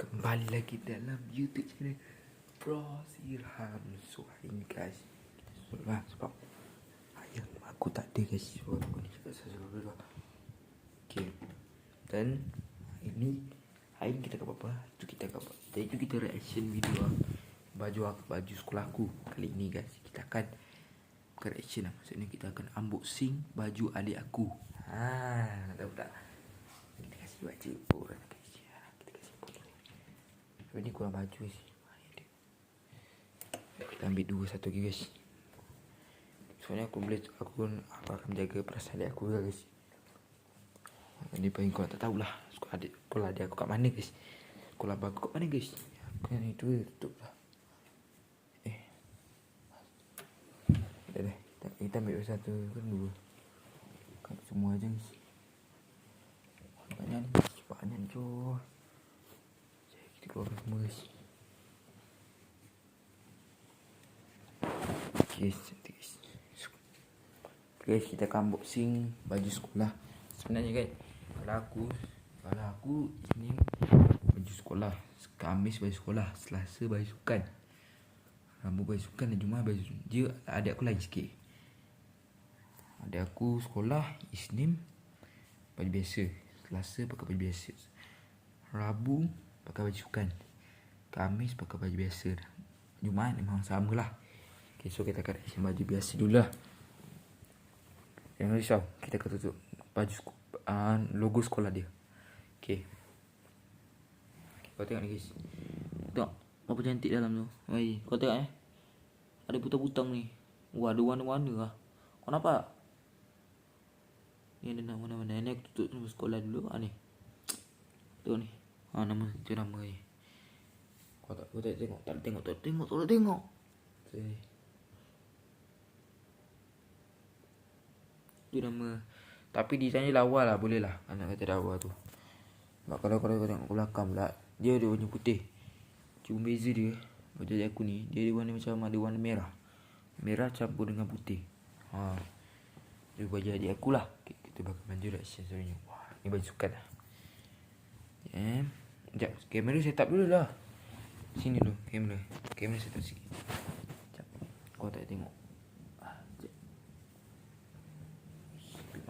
Kembali lagi dalam YouTube channel Bros Irham ni guys. Lah sebab Ayah aku tak ada guys. So aku ni cakap saya dulu lah. Okay Dan Hari ni Hari ni kita akan apa? Itu kita akan buat. Jadi itu kita reaction video lah Baju aku Baju sekolah aku Kali ni guys. Kita akan Bukan reaction lah. Maksudnya kita akan unboxing Baju adik aku. Haa Nak tahu tak? Kita kasih baju Orang Tapi ni kurang baju sih? Kita ambil dua satu guys. Soalnya aku boleh Aku, aku akan menjaga perasaan adik aku guys. Ini paling kau tak tahulah. Sekolah adik, sekolah adik aku kat mana guys? Sekolah abang aku kat mana guys? Aku yang itu tutup lah. Eh. Dah dah. Kita, ambil satu kan dua. Kan semua aja guys. Banyak ni Banyak cuy Keluarkan semua guys Okay, guys. Guys, kita akan unboxing baju sekolah. Sebenarnya kan, kalau aku, kalau aku ini baju sekolah, Khamis baju sekolah, Selasa baju sukan. Rabu baju sukan dan Jumaat baju dia adik aku lain sikit. Adik aku sekolah Isnin baju biasa, Selasa pakai baju biasa. Rabu pakai baju sukan. Khamis pakai baju biasa. Jumaat memang sama lah. Okay, so kita akan reaction baju biasa dulu lah. Jangan risau, kita akan tutup baju uh, logo sekolah dia. Okay. Kau tengok ni guys. Tengok apa cantik dalam tu. Oi, kau tengok eh. Ada butang-butang ni. Wah, ada warna-warna lah. Kau nampak? Ni ada nama mana-mana. Ni aku tutup sekolah dulu. Ah ni. Tengok ni. Ha nama tu nama ni. Kau tak kau tak tengok, tak tengok, tak tengok, tak tengok. Sini. Tu nama. Tapi desainnya lawa lah Boleh lah. Anak kata lawa tu. Sebab kalau kalau kau tengok ke belakang pula Dia ada warna putih. Cuma beza dia Baju adik aku ni Dia ada warna macam Ada warna merah. Merah campur dengan putih. Ha. Dia baju adik aku lah. Okay, Kita bakal baju reaction sebenarnya. Wah Ni baju sukan lah. Eh Sekejap Kamera set up dulu lah. Sini dulu Kamera. Kamera set up sikit. Sekejap Kau tak tengok. Ah, sekejap.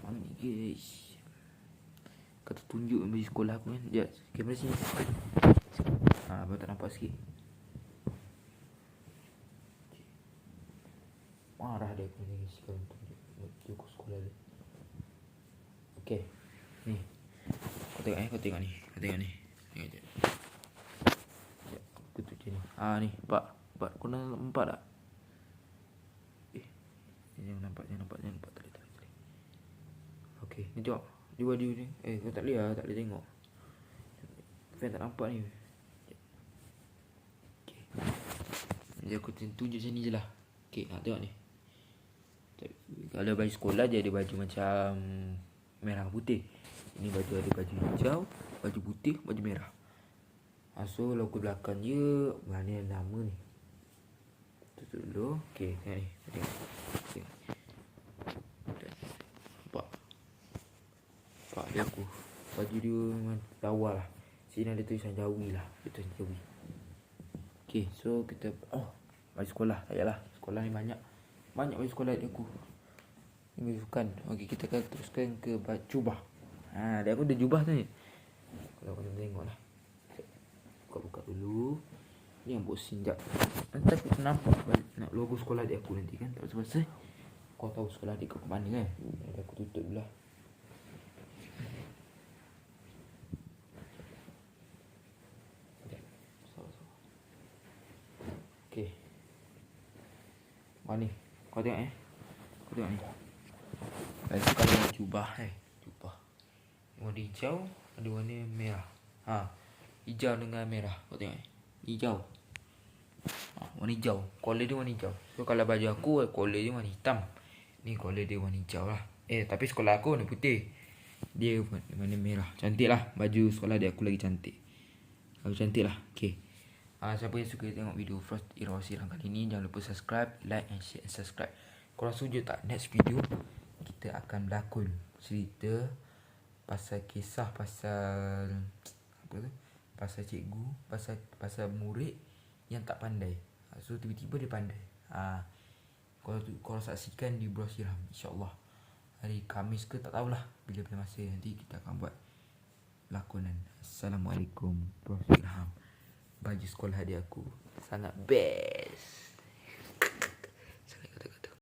Mana ni guys? Kata tunjuk baju sekolah aku kan? Sekejap Kamera sini. Ha, abang tak nampak sikit? Marah dia aku ni Sekarang tunjuk. Tunjuk sekolah dia. Okay Ni. Kau tengok eh Kau tengok ni. Kau tengok ni Tengok je tutup je ni. Ha ni Nampak Nampak Kau nampak tak? Eh Jangan nampak Jangan nampak Jangan nampak. Tak boleh tak boleh, Okay Ni tengok. Dia baju ni. Eh kau tak boleh lah Tak boleh tengok. Fan tak nampak ni. Okay Jadi aku tunjuk macam ni je lah. Okay ha, tengok ni. Kalau baju sekolah dia ada baju macam Merah putih. Ini baju ada baju hijau Baju putih Baju merah. Ha, So logo belakang dia Mana nama ni? Tutup dulu. Okay tengok ni. Tengok Tengok Nampak? Nampak dia aku? Baju dia memang lawa lah. Sini ada tulisan Jawi lah. Dia tulisan Jawi Okay so kita Oh Baju sekolah. Tak payahlah. Sekolah ni banyak. Banyak baju sekolah dia aku. Ni baju sukan. Okay kita akan teruskan ke baju jubah. Ha dia aku ada jubah tu ni Kalau kau tengok lah. Buka-buka dulu. Ni yang boxing jap Nanti aku nampak balik nak logo sekolah dia aku nanti kan. Tak pasal. Kau tahu sekolah dia kau ke mana kan? Jadi aku tutup dulu lah. Okay Mana ni? Kau tengok eh? Kau tengok ni. Lepas tu kalau nak jubah eh? Jubah. Warna hijau Ada warna merah. Ha Hijau dengan merah. Kau tengok eh Hijau. Ha, Warna hijau. Collar dia warna hijau. So kalau baju aku Collar dia warna hitam. Ni collar dia warna hijau lah. Eh tapi sekolah aku warna putih. Dia warna, merah. Cantik lah. Baju sekolah dia aku lagi cantik. Aku cantik lah. Okay. Uh, Siapa yang suka tengok video Frost Irawasi kali ni Jangan lupa subscribe Like and share and subscribe. Korang setuju tak? Next video Kita akan berlakon Cerita Pasal kisah Pasal Apa tu pasal cikgu, pasal pasal murid yang tak pandai. Ha, so tiba-tiba dia pandai. Ha, kalau tu kalau saksikan di Bro Siram insya-Allah hari Kamis ke tak tahulah bila-bila masa nanti kita akan buat lakonan. Assalamualaikum Bro Siram. Baju sekolah dia aku sangat best.